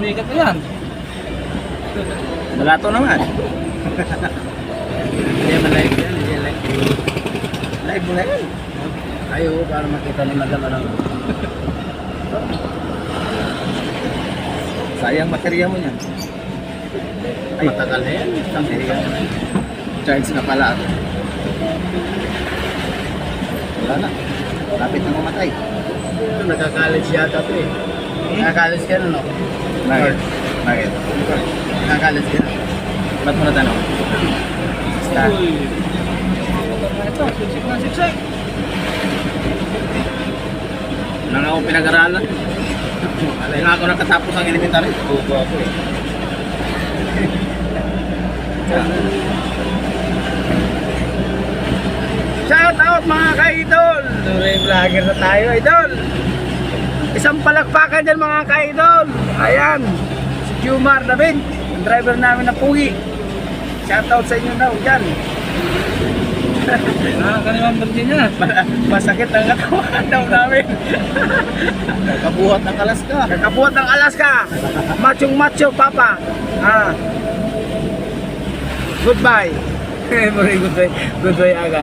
Ano yan? Balato naman. Hindi man live yan, hindi live. Live mo na yan. Ayaw, para makita ni Madam ano. Sayang baterya mo niyan. Ay, matagal na yan. Isang higa na yan. Charge na pala. Wala na. Lapit na mamatay. Nagka-college yata ito eh. Nagka-college ka na, no? Bakit? Bakit? Nagka-college ka na. Ba't mo natanong? Basta. Ito, siksik na siksik. Nang ako pinag-aralan. Kaya nga ako nakatapos ang elementary. Buko ako eh. Shout out mga ka-idol! Tuloy vlogger na tayo, idol. Isang palakpakan dyan mga ka-idol! Ayan! Si Jumar David, ang driver namin na pugi. Shout out sa inyo daw dyan. Nakakalimutan Virginia. Masakit ang katawan daw namin. Kabuhat ng kalas ka. Kakabuhat ng Alaska. Machong macho, papa. Ah. Goodbye. Goodbye, goodbye. Goodbye aga.